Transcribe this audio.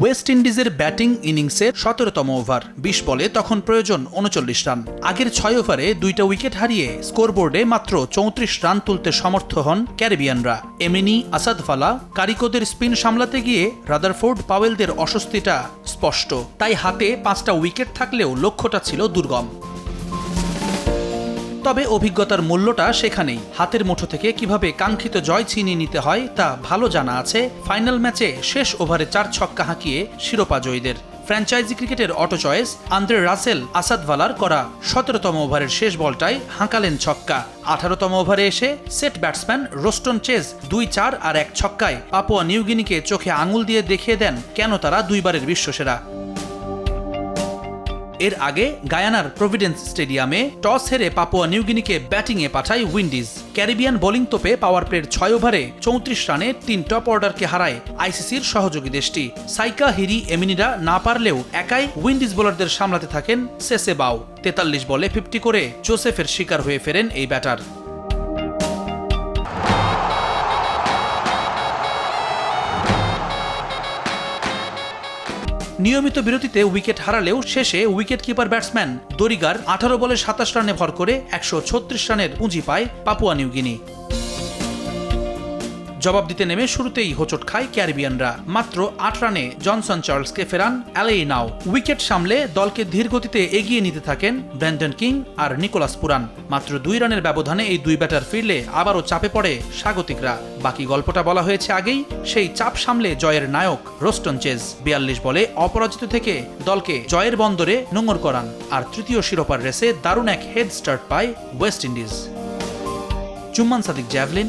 West ইন্ডিজের batting ইনিংসের সতেরোতম ওভার বিশ বলে তখন প্রয়োজন উনচল্লিশ রান। আগের ছয় ওভারে দুইটা উইকেট হারিয়ে স্কোরবোর্ডে মাত্র চৌত্রিশ রান তুলতে সমর্থ হন ক্যারিবিয়ানরা। এমিনি আসাদফালা কারিকোদের স্পিন সামলাতে গিয়ে রাদারফোর্ড, পাওয়েলদের অস্বস্তিটা স্পষ্ট। তাই হাতে পাঁচটা উইকেট থাকলেও লক্ষ্যটা ছিল দুর্গম। তবে অভিজ্ঞতার মূল্যটা সেখানেই। হাতের মুঠো থেকে কীভাবে কাঙ্ক্ষিত জয় ছিনিয়ে নিতে হয় তা ভালো জানা আছে ফাইনাল ম্যাচে শেষ ওভারে চার ছক্কা হাঁকিয়ে শিরোপা জয়ীদের। ফ্র্যাঞ্চাইজি ক্রিকেটের অটো চয়েস, আন্দ্রে রাসেল আসাদওয়ালার করা সতেরোতম ওভারের শেষ বলটায় হাঁকালেন ছক্কা। আঠারোতম ওভারে এসে সেট ব্যাটসম্যান রোস্টন চেজ দুই চার আর এক ছক্কায়, পাপুয়া নিউগিনিকে চোখে আঙুল দিয়ে দেখিয়ে দেন কেন তারা দুইবারের বিশ্বসেরা। এর আগে গায়ানার প্রভিডেন্স স্টেডিয়ামে টস হেরে পাপুয়া নিউগিনিকে ব্যাটিংয়ে পাঠায় উইন্ডিজ। ক্যারিবিয়ান বোলিং তোপে পাওয়ার প্লের ছয় ওভারে চৌত্রিশ রানে তিন টপ অর্ডারকে হারায় আইসিসির সহযোগী দেশটি। সাইকা, হিরি, এমিনিরা না পারলেও একাই উইন্ডিজ বোলারদের সামলাতে থাকেন সেসে বাও। তেতাল্লিশ বলে ফিফটি করে জোসেফের শিকার হয়ে ফেরেন এই ব্যাটার। নিয়মিত বিরতিতে উইকেট হারালেও শেষে উইকেট কিপার ব্যাটসম্যান দরিগার আঠারো বলে সাতাশ রানে ভর করে একশো ছত্রিশ রানের পুঁজি পায় পাপুয়া নিউগিনি জবাব দিতে নেমে শুরুতেই হোঁচট খায় ক্যারিবিয়ানরা। মাত্র আট রানে জনসন চার্লসকে ফেরান অ্যালেই নাও। উইকেট সামলে দলকে ধীর গতিতে এগিয়ে নিতে থাকেন ব্র্যান্ডন কিং আর নিকোলাস পুরান। মাত্র দুই রানের ব্যবধানে এই দুই ব্যাটার ফিরলে আবারও চাপে পড়ে স্বাগতিকরা। বাকি গল্পটা বলা হয়েছে আগেই, সেই চাপ সামলে জয়ের নায়ক রোস্টন চেজ। বিয়াল্লিশ বলে অপরাজিত থেকে দলকে জয়ের বন্দরে নোঙর করান। আর তৃতীয় শিরোপার রেসে দারুণ এক হেড স্টার্ট পায় ওয়েস্ট ইন্ডিজ। চুম্মান সাদিক জ্যাভলিন